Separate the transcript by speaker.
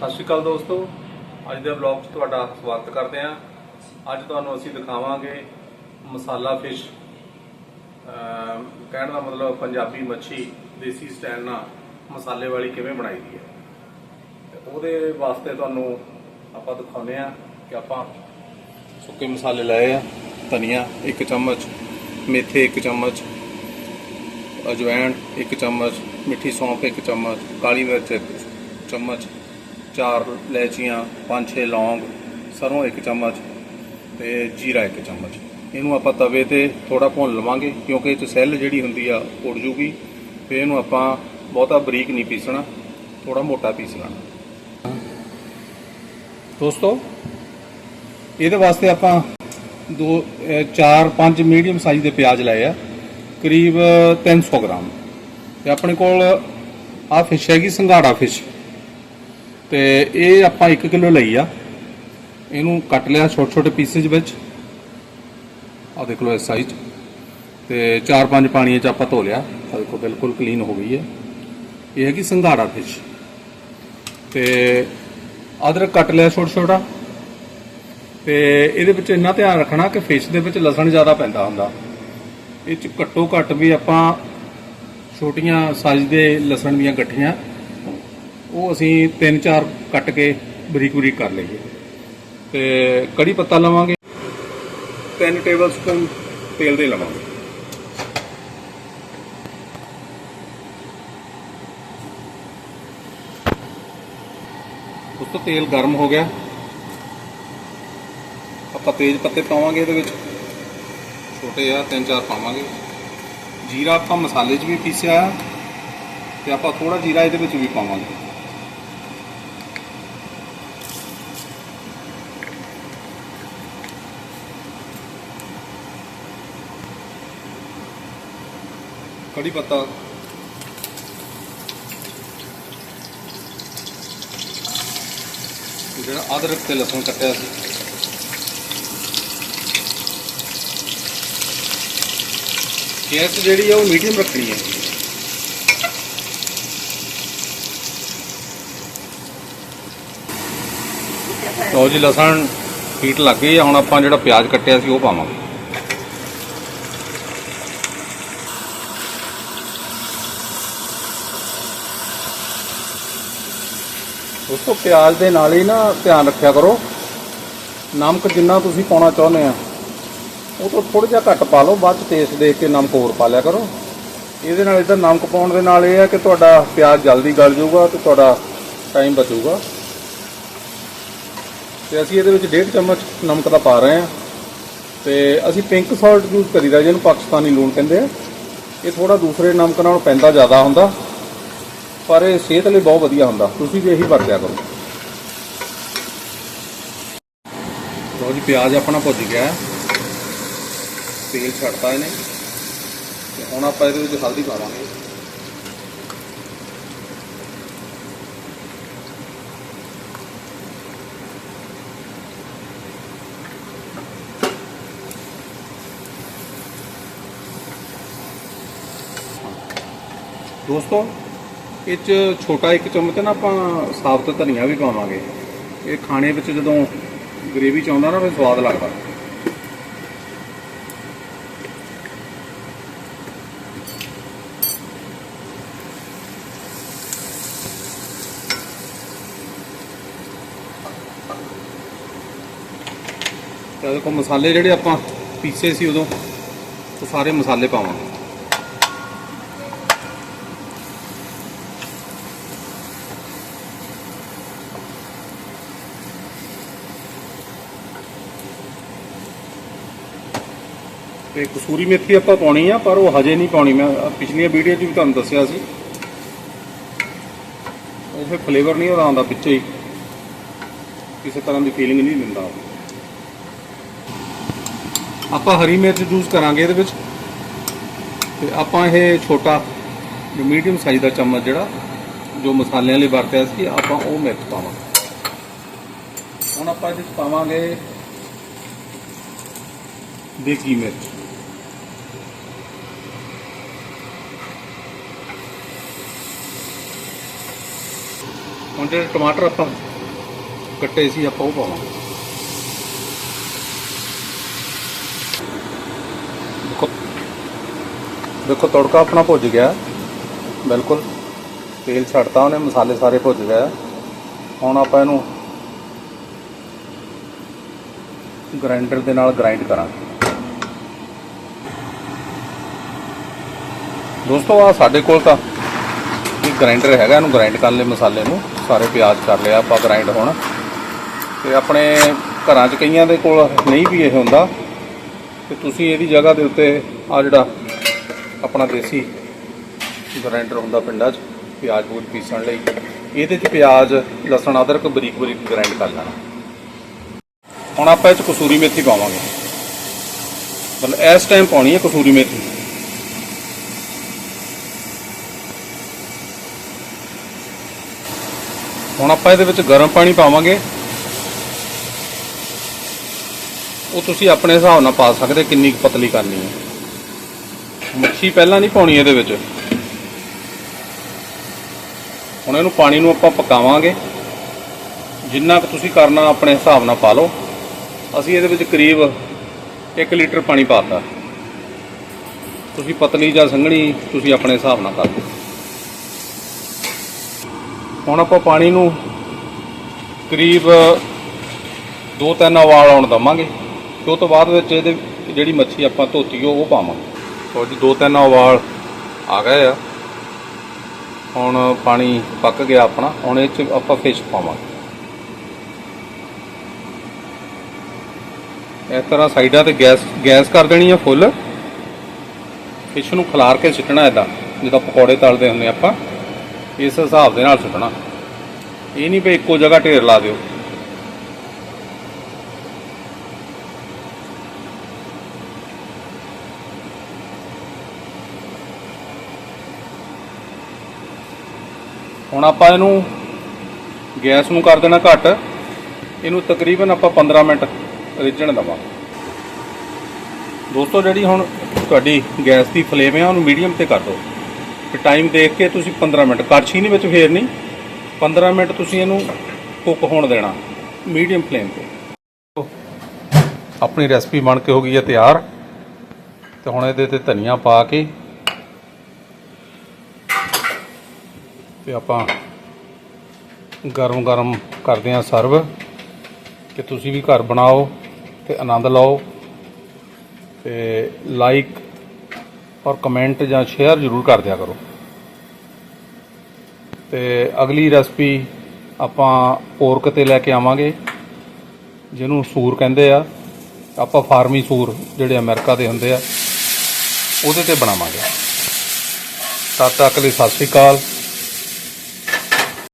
Speaker 1: ਸਤਿ ਸ਼੍ਰੀ ਅਕਾਲ ਦੋਸਤੋ। ਅੱਜ ਦੇ ਵਲੌਗ 'ਚ ਤੁਹਾਡਾ ਸਵਾਗਤ ਕਰਦੇ ਹਾਂ। ਅੱਜ ਤੁਹਾਨੂੰ ਅਸੀਂ ਦਿਖਾਵਾਂਗੇ ਮਸਾਲਾ ਫਿਸ਼। ਕਹਿਣ ਦਾ ਮਤਲਬ ਪੰਜਾਬੀ ਮੱਛੀ ਦੇਸੀ ਸਟਾਈਲ ਨਾਲ ਮਸਾਲੇ ਵਾਲੀ ਕਿਵੇਂ ਬਣਾਈ ਦੀ ਹੈ। ਉਹਦੇ ਵਾਸਤੇ ਤੁਹਾਨੂੰ ਆਪਾਂ ਦਿਖਾਉਂਦੇ ਆ ਕਿ ਆਪਾਂ ਸੁੱਕੇ ਮਸਾਲੇ ਲਏ ਆ, ਧਨੀਆ 1 ਚਮਚ, ਮੇਥੇ 1 ਚਮਚ, ਅਜਵਾਇਣ 1 ਚਮਚ, ਮਿੱਠੀ ਸੌਂਫ 1 ਚਮਚ, ਕਾਲੀ ਮਿਰਚ 1 ਚਮਚ ਚਾਰ ਇਲਾਇਚੀਆਂ 5-6 ਲੌਂਗ, ਸਰੋਂ ਇੱਕ ਚਮਚ ਤੇ ਜੀਰਾ ਇੱਕ ਚਮਚ। ਇਹਨੂੰ ਆਪਾਂ ਤਵੇ ਤੇ ਥੋੜਾ ਭੁੰਨ ਲਵਾਂਗੇ ਕਿਉਂਕਿ ਇਹ ਚ ਸੈੱਲ ਜਿਹੜੀ ਹੁੰਦੀ ਆ ਉੜ ਜੂਗੀ। ਤੇ ਇਹਨੂੰ ਆਪਾਂ ਬਹੁਤਾ ਬਰੀਕ ਨਹੀਂ ਪੀਸਣਾ ਥੋੜਾ ਮੋਟਾ ਪੀਸ ਲੈਣਾ। ਦੋਸਤੋ, ਇਹਦੇ ਵਾਸਤੇ ਆਪਾਂ ਦੋ 4-5 ਮੀਡੀਅਮ ਸਾਈਜ਼ ਦੇ ਪਿਆਜ਼ ਲਏ ਆ, ਕਰੀਬ 300 ਗ੍ਰਾਮ। ਤੇ ਆਪਣੇ ਕੋਲ ਆ ਫਿਸ਼ ਹੈਗੀ, ਸੰਘਾੜਾ ਫਿਸ਼ ਤੇ ਇਹ ਆਪਾਂ 1 ਕਿਲੋ ਲਈ ਆ। ਇਹਨੂੰ ਕੱਟ ਲਿਆ ਛੋਟੇ ਛੋਟੇ ਪੀਸਿਸ ਵਿੱਚ। ਆ ਦੇਖ ਲਓ ਇਸ ਸਾਈਜ਼ ਤੇ 4-5 ਪਾਣੀਆਂ ਚ ਆਪਾਂ ਧੋ ਲਿਆ। ਆ ਦੇਖੋ, ਬਿਲਕੁਲ ਕਲੀਨ ਹੋ ਗਈ ਹੈ। ਇਹ ਹੈਗੀ ਸੰਘਾੜਾ ਫਿਸ਼ ਤੇ ਅਦਰਕ ਕੱਟ ਲਿਆ ਛੋਟਾ ਛੋਟਾ। ਤੇ ਇਹਦੇ ਵਿੱਚ ਇੰਨਾ ਧਿਆਨ ਰੱਖਣਾ ਕਿ ਫਿਸ਼ ਦੇ ਵਿੱਚ ਲਸਣ ਜ਼ਿਆਦਾ ਪੈਂਦਾ ਹੁੰਦਾ। ਇਹ ਚ ਘੱਟੋ ਘੱਟ ਵੀ ਆਪਾਂ ਛੋਟੀਆਂ ਸਾਈਜ਼ ਦੇ ਲਸਣ ਦੀਆਂ ਗੱਠੀਆਂ ਉਹ ਅਸੀਂ 3-4 ਕੱਟ ਕੇ ਬਰੀਕ ਬਰੀਕ ਕਰ ਲਈਏ। ਤੇ ਕੜੀ ਪੱਤਾ ਲਵਾਂਗੇ 3 ਟੇਬਲ ਸਪੂਨ ਤੇਲ ਦੇ ਲਵਾਂਗੇ। ਉਸ ਤੋਂ ਤੇਲ ਗਰਮ ਹੋ ਗਿਆ। ਆਪਾਂ ਤੇਜ਼ ਪੱਤੇ ਪਾਵਾਂਗੇ ਇਹਦੇ ਵਿੱਚ। ਛੋਟੇ ਆ, ਤਿੰਨ ਚਾਰ ਪਾਵਾਂਗੇ। ਜੀਰਾ ਆਪਾਂ ਮਸਾਲੇ 'ਚ ਵੀ ਪੀਸਿਆ ਆ, ਤੇ ਆਪਾਂ ਥੋੜਾ ਜੀਰਾ ਇਹਦੇ ਵਿੱਚ ਵੀ ਪਾਵਾਂਗੇ। ਕੜੀ ਪੱਤਾ। ਜਿਹੜਾ ਅਦਰਕ ਤੇ ਲਸਣ ਕੱਟਿਆ ਸੀ। ਗੈਸ ਜਿਹੜੀ ਆ ਉਹ ਮੀਡੀਅਮ ਰੱਖਣੀ ਹੈ ਲਓ ਜੀ, ਲਸਣ ਹੀਟ ਲੱਗ ਗਈ ਆ, ਹੁਣ ਆਪਾਂ ਜਿਹੜਾ ਪਿਆਜ਼ ਕੱਟਿਆ ਸੀ ਉਹ ਪਾਵਾਂਗੇ। ਦੋਸਤੋ ਪਿਆਜ਼ ਦੇ ਨਾਲ ਹੀ ਨਾ ਧਿਆਨ ਰੱਖਿਆ ਕਰੋ। ਨਮਕ ਜਿੰਨਾ ਤੁਸੀਂ ਪਾਉਣਾ ਚਾਹੁੰਦੇ ਆ, ਉਹ ਤੋਂ ਥੋੜਾ ਜਿਹਾ ਘੱਟ ਪਾ ਲਓ, ਬਾਅਦ ਚ ਟੇਸਟ ਦੇਖ ਕੇ ਨਮਕ ਹੋਰ ਪਾ ਲਿਆ ਕਰੋ। ਇਹਦੇ ਨਾਲ ਇਦਾਂ ਨਮਕ ਪਾਉਣ ਦੇ ਨਾਲ ਇਹ ਹੈ ਕਿ ਤੁਹਾਡਾ ਪਿਆਜ਼ ਜਲਦੀ ਗਲ ਜਾਊਗਾ ਤੇ ਤੁਹਾਡਾ ਟਾਈਮ ਬਚੂਗਾ। ਤੇ ਅਸੀਂ ਇਹਦੇ ਵਿੱਚ 1.5 ਚਮਚ ਨਮਕ ਦਾ ਪਾ ਰਹੇ ਹਾਂ ਤੇ ਅਸੀਂ ਪਿੰਕ ਸਾਲਟ ਯੂਜ਼ ਕਰੀਦਾ, ਜਿਹਨੂੰ ਪਾਕਿਸਤਾਨੀ ਲੂਣ ਕਹਿੰਦੇ ਆ। ਇਹ ਥੋੜਾ ਦੂਸਰੇ ਨਮਕ ਨਾਲੋਂ ਪੈਂਦਾ ਜ਼ਿਆਦਾ ਹੁੰਦਾ। ਪਰ ਇਹ ਸਿਹਤ ਲਈ ਬਹੁਤ ਵਧੀਆ ਹੁੰਦਾ। ਤੁਸੀਂ ਵੀ ਇਹੀ ਵਰਤਿਆ ਕਰੋ। ਲੋ ਜੀ, ਪਿਆਜ਼ ਆਪਣਾ ਭੁੱਜ ਗਿਆ ਹੈ। ਤੇਲ ਛੱਡਤਾ ਇਹਨੇ। ਤੇ ਹੁਣ ਆਪਾਂ ਇਹਦੇ ਵਿੱਚ ਹਲਦੀ ਪਾਵਾਂਗੇ ਦੋਸਤੋ ਇਹ ਚ ਛੋਟਾ ਇੱਕ ਚਮਚ ਨਾ ਆਪਾਂ ਸਾਬਤ ਧਨੀਆ ਵੀ ਪਾਵਾਂਗੇ। ਇਹ ਖਾਣੇ ਵਿੱਚ ਜਦੋਂ ਗ੍ਰੇਵੀ ਚ ਆਉਂਦਾ ਨਾ, ਫਿਰ ਸਵਾਦ ਲੱਗਦਾ। ਤੇ ਦੇਖੋ, ਮਸਾਲੇ ਜਿਹੜੇ ਆਪਾਂ ਪੀਸੇ ਸੀ ਉਦੋਂ, ਉਹ ਸਾਰੇ ਮਸਾਲੇ ਪਾਵਾਂਗੇ। ਤੇ ਕਸੂਰੀ ਮੇਥੀ ਆਪਾਂ ਪਾਉਣੀ ਆ, ਪਰ ਉਹ ਹਜੇ ਨਹੀਂ ਪਾਉਣੀ। ਮੈਂ ਪਿਛਲੀਆਂ ਵੀਡੀਓ 'ਚ ਵੀ ਤੁਹਾਨੂੰ ਦੱਸਿਆ ਸੀ। ਉਹ ਫਿਰ ਫਲੇਵਰ ਨਹੀਂ ਉਹਦਾ ਆਉਂਦਾ ਵਿੱਚੇ ਹੀ। ਕਿਸੇ ਤਰ੍ਹਾਂ ਦੀ ਫੀਲਿੰਗ ਨਹੀਂ ਦਿੰਦਾ ਆਪਾਂ ਹਰੀ ਮਿਰਚ ਯੂਜ਼ ਕਰਾਂਗੇ ਇਹਦੇ ਵਿੱਚ। ਤੇ ਆਪਾਂ ਇਹ ਛੋਟਾ ਜੋ ਮੀਡੀਅਮ ਸਾਈਜ਼ ਦਾ ਚਮਚ ਜਿਹੜਾ, ਜੋ ਮਸਾਲਿਆਂ ਲਈ ਵਰਤਿਆ ਸੀ, ਆਪਾਂ ਉਹ ਮਿਰਚ ਪਾਵਾਂਗੇ। ਹੁਣ ਆਪਾਂ ਇਹਦੇ ਵਿੱਚ ਪਾਵਾਂਗੇ ਦੇਗੀ ਮਿਰਚ। ਹੁਣ ਜਿਹੜੇ ਟਮਾਟਰ ਆਪਾਂ ਕੱਟੇ ਸੀ, ਆਪਾਂ ਉਹ ਪਾਵਾਂਗੇ। ਦੇਖੋ ਦੇਖੋ, ਤੜਕਾ ਆਪਣਾ ਭੁੱਜ ਗਿਆ। ਬਿਲਕੁਲ, ਤੇਲ ਛੱਡਤਾ ਉਹਨੇ, ਮਸਾਲੇ ਸਾਰੇ ਭੁੱਜ ਗਏ। ਆ। ਹੁਣ ਆਪਾਂ ਇਹਨੂੰ ਗ੍ਰਾਈਂਡਰ ਦੇ ਨਾਲ ਗ੍ਰਾਈਂਡ ਕਰਾਂਗੇ। ਦੋਸਤੋ ਆ ਸਾਡੇ ਕੋਲ ਤਾਂ ਇਹ ਗ੍ਰਾਈਂਡਰ ਹੈਗਾ, ਇਹਨੂੰ ਗ੍ਰਾਈਂਡ ਕਰਨ ਲਈ ਮਸਾਲੇ ਨੂੰ। ਸਾਰੇ ਪਿਆਜ਼ ਕਰ ਲਿਆ ਆਪਾਂ ਗ੍ਰਾਈਂਡ ਹੁਣ। ਤੇ ਆਪਣੇ ਘਰਾਂ 'ਚ ਕਈਆਂ ਦੇ ਕੋਲ ਨਹੀਂ ਵੀ ਇਹ ਹੁੰਦਾ। ਤੇ ਤੁਸੀਂ ਇਹਦੀ ਜਗ੍ਹਾ ਦੇ ਉੱਤੇ ਆ ਜਿਹੜਾ ਆਪਣਾ ਦੇਸੀ ਗ੍ਰਾਈਂਡਰ ਹੁੰਦਾ ਪਿੰਡਾਂ 'ਚ, ਪਿਆਜ਼ ਬੂਟ ਪੀਸਣ ਲਈ, ਇਹਦੇ 'ਚ ਪਿਆਜ਼, ਲਸਣ, ਅਦਰਕ ਬਰੀਕ ਬਰੀਕ ਗ੍ਰਾਈਂਡ ਕਰ ਲੈਣਾ। ਹੁਣ ਆਪਾਂ ਇਹ 'ਚ ਕਸੂਰੀ ਮੇਥੀ ਪਾਵਾਂਗੇ। ਮਤਲਬ ਇਸ ਟਾਈਮ ਪਾਉਣੀ ਹੈ ਕਸੂਰੀ ਮੇਥੀ। ਹੁਣ ਆਪਾਂ ਇਹਦੇ ਵਿੱਚ ਗਰਮ ਪਾਣੀ ਪਾਵਾਂਗੇ। ਉਹ ਤੁਸੀਂ ਆਪਣੇ ਹਿਸਾਬ ਨਾਲ ਪਾ ਸਕਦੇ ਕਿੰਨੀ ਕੁ ਪਤਲੀ ਕਰਨੀ ਹੈ। ਮੱਛੀ ਪਹਿਲਾਂ ਨਹੀਂ ਪਾਉਣੀ ਇਹਦੇ ਵਿੱਚ। ਹੁਣ ਇਹਨੂੰ ਪਾਣੀ ਨੂੰ ਆਪਾਂ ਪਕਾਵਾਂਗੇ। ਜਿੰਨਾ ਕੁ ਤੁਸੀਂ ਕਰਨਾ ਆਪਣੇ ਹਿਸਾਬ ਨਾਲ ਪਾ ਲਓ। ਅਸੀਂ ਇਹਦੇ ਵਿੱਚ ਕਰੀਬ 1 ਲੀਟਰ ਪਾਣੀ ਪਾਤਾ ਤੁਸੀਂ ਪਤਲੀ ਜਾਂ ਸੰਘਣੀ ਤੁਸੀਂ ਆਪਣੇ ਹਿਸਾਬ ਨਾਲ ਕਰ ਲਓ। ਹੁਣ ਆਪਾਂ ਪਾਣੀ ਨੂੰ ਕਰੀਬ 2-3 ਉਬਾਲ ਆਉਣ ਦਵਾਂਗੇ। ਤੇ ਉਹ ਤੋਂ ਬਾਅਦ ਵਿੱਚ ਇਹਦੇ ਜਿਹੜੀ ਮੱਛੀ ਆਪਾਂ ਧੋਤੀ, ਉਹ ਪਾਵਾਂਗੇ। ਲਓ ਜੀ 2-3 ਉਬਾਲ ਆ ਗਏ ਆ। ਹੁਣ ਪਾਣੀ ਪੱਕ ਗਿਆ ਆਪਣਾ। ਹੁਣ ਇਹ ਚ ਆਪਾਂ ਫਿਸ਼ ਪਾਵਾਂਗੇ। ਇਸ ਤਰ੍ਹਾਂ ਸਾਈਡਾਂ ਤੇ ਗੈਸ ਗੈਸ ਕਰ ਦੇਣੀ ਆ ਫੁੱਲ। ਫਿਸ਼ ਨੂੰ ਖਲਾਰ ਕੇ ਸਿੱਟਣਾ ਇਦਾਂ ਜਿੱਦਾਂ ਪਕੌੜੇ ਤਲਦੇ ਹੁੰਦੇ ਆਪਾਂ। ਇਸ ਹਿਸਾਬ ਦੇ ਨਾਲ ਸੁੱਟਣਾ ਇਹ ਨਹੀਂ ਵੀ ਇੱਕੋ ਜਗ੍ਹਾ ਢੇਰ ਲਾ ਦਿਓ। ਹੁਣ ਆਪਾਂ ਇਹਨੂੰ ਗੈਸ ਨੂੰ ਕਰ ਦੇਣਾ ਘੱਟ। ਇਹਨੂੰ ਤਕਰੀਬਨ ਆਪਾਂ 15 ਮਿੰਟ ਰਿੱਝਣ ਦੇਵਾਂਗੇ। ਦੋਸਤੋ, ਜਿਹੜੀ ਹੁਣ ਤੁਹਾਡੀ ਗੈਸ ਦੀ ਫਲੇਮ ਹੈ ਉਹਨੂੰ ਮੀਡੀਅਮ ਤੇ ਕਰ ਦਿਓ। ਤੇ ਟਾਈਮ ਦੇਖ ਕੇ ਤੁਸੀਂ 15 ਮਿੰਟ, ਕੜਛੀ ਨਹੀਂ ਵਿੱਚ ਫੇਰਨੀ 15 ਮਿੰਟ ਤੁਸੀਂ ਇਹਨੂੰ ਕੁੱਕ ਹੋਣ ਦੇਣਾ ਮੀਡੀਅਮ ਫਲੇਮ ਤੇ। ਆਪਣੀ ਰੈਸਪੀ ਬਣ ਕੇ ਹੋ ਗਈ ਹੈ ਤਿਆਰ। ਤੇ ਹੁਣ ਇਹਦੇ ਤੇ ਧਨੀਆ ਪਾ ਕੇ ਤੇ ਆਪਾਂ ਗਰਮ ਗਰਮ ਕਰਦੇ ਹਾਂ ਸਰਵ। ਕਿ ਤੁਸੀਂ ਵੀ ਘਰ ਬਣਾਓ ਤੇ ਆਨੰਦ ਲਓ ਤੇ ਲਾਈਕ ਔਰ ਕਮੈਂਟ ਜਾਂ ਸ਼ੇਅਰ ਜ਼ਰੂਰ ਕਰ ਦਿਆ ਕਰੋ। ਤੇ ਅਗਲੀ ਰੈਸਪੀ ਆਪਾਂ ਪੋਰਕ ਤੇ ਲੈ ਕੇ ਆਵਾਂਗੇ, ਜਿਹਨੂੰ ਸੂਰ ਕਹਿੰਦੇ ਆ। ਆਪਾਂ ਫਾਰਮੀ ਸੂਰ ਜਿਹੜੇ ਅਮਰੀਕਾ ਦੇ ਹੁੰਦੇ ਆ, ਉਹਦੇ ਤੇ ਬਣਾਵਾਂਗੇ। ਤਦ ਤੱਕ ਲਈ ਸਤਿ ਸ਼੍ਰੀ ਅਕਾਲ।